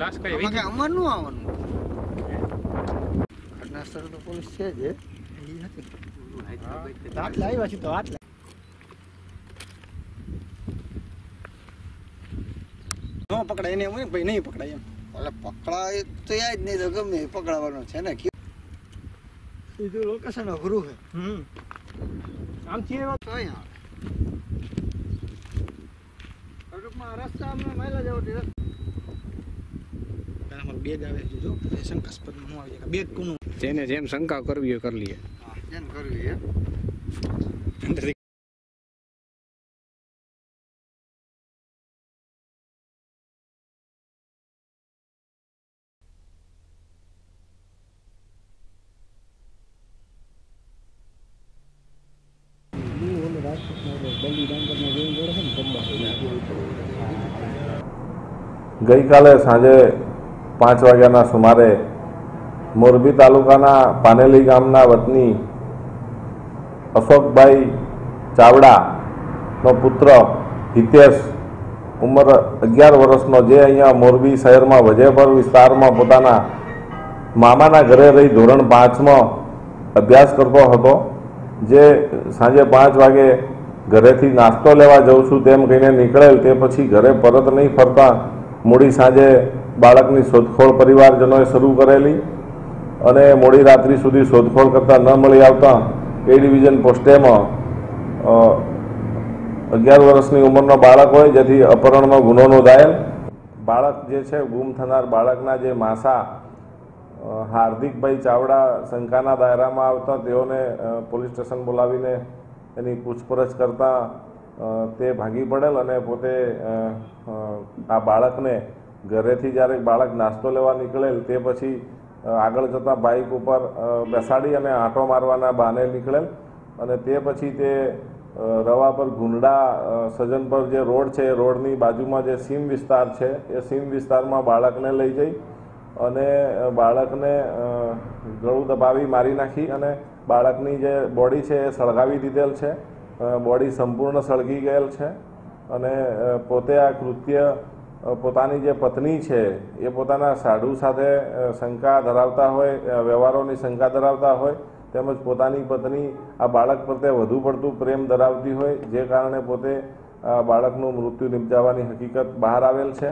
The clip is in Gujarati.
લાશ કઈ આમાં નું આવવાનું? તો પોલીસ છે જ? આવ્યા છે તો આટલે. ન પકડાય એને એમ હોય ભાઈ નહીં પકડાય એમ. એટલે પકડાય તો યાદ નહીં તો ગમે પકડાવાનો છે ને. સીધું લોકેશન અઘરું છે. હમ. આમથી એવા? તો અહીંયા રસ્તા અમે માયલા જવું બેગ આવે છે જો એ શંકાસ્પદનું આવી જાય બેગ કોનું? જેને જેમ શંકા કરવી હોય કરી લઈએ. જેમ કરવી હે ગઈકાલે સાંજે પાંચ વાગ્યાના સુમારે મોરબી તાલુકાના પાનેલી ગામના વતની અશોકભાઈ ચાવડાનો પુત્ર હિતેશ ઉંમર અગિયાર વર્ષનો જે અહીંયા મોરબી શહેરમાં વજેપર વિસ્તારમાં પોતાના મામાના ઘરે રહી ધોરણ પાંચમાં અભ્યાસ કરતો હતો, જે સાંજે પાંચ વાગે ઘરેથી નાસ્તો લેવા જઉં છું તેમ કહીને નીકળેલ તે પછી ઘરે પરત નહીં ફરતા. મોડી સાંજે બાળકની શોધખોળ પરિવારજનોએ શરૂ કરેલી અને મોડી રાત્રિ સુધી શોધખોળ કરતાં ન મળી આવતા એ ડિવિઝન પોસ્ટેમાં અગિયાર વર્ષની ઉંમરનો બાળક હોય જેથી અપહરણનો ગુનો નોંધાયેલ. બાળક જે છે, ગુમ થનાર બાળકના જે માસા હાર્દિકભાઈ ચાવડા શંકાના દાયરામાં આવતા, તેઓને પોલીસ સ્ટેશન બોલાવીને એની પૂછપરછ કરતા તે ભાગી પડેલ અને પોતે આ બાળકને ઘરેથી જ્યારે બાળક નાસ્તો લેવા નીકળેલ તે પછી આગળ જતા બાઇક ઉપર બેસાડી અને આંટો મારવાના બહાને નીકળેલ અને તે પછી તે રવા પર ગુંડા સજન પર જે રોડ છે, એ રોડની બાજુમાં જે સીમ વિસ્તાર છે, એ સીમ વિસ્તારમાં બાળકને લઈ જઈ અને બાળકને ગળું દબાવી મારી નાખી અને બાળકની જે બોડી છે, એ સળગાવી દીધેલ છે. બોડી સંપૂર્ણ સળગી ગયેલ છે અને પોતે આ કૃત્ય પોતાની જે પત્ની છે, એ પોતાના સાડુ સાથે શંકા ધરાવતા હોય વ્યવહારોની શંકા ધરાવતા હોય, તેમજ પોતાની પત્ની આ બાળક પ્રત્યે વધુ પડતું પ્રેમ ધરાવતી હોય, જે કારણે પોતે બાળકનું મૃત્યુ નિપજાવવાની હકીકત બહાર આવેલ છે.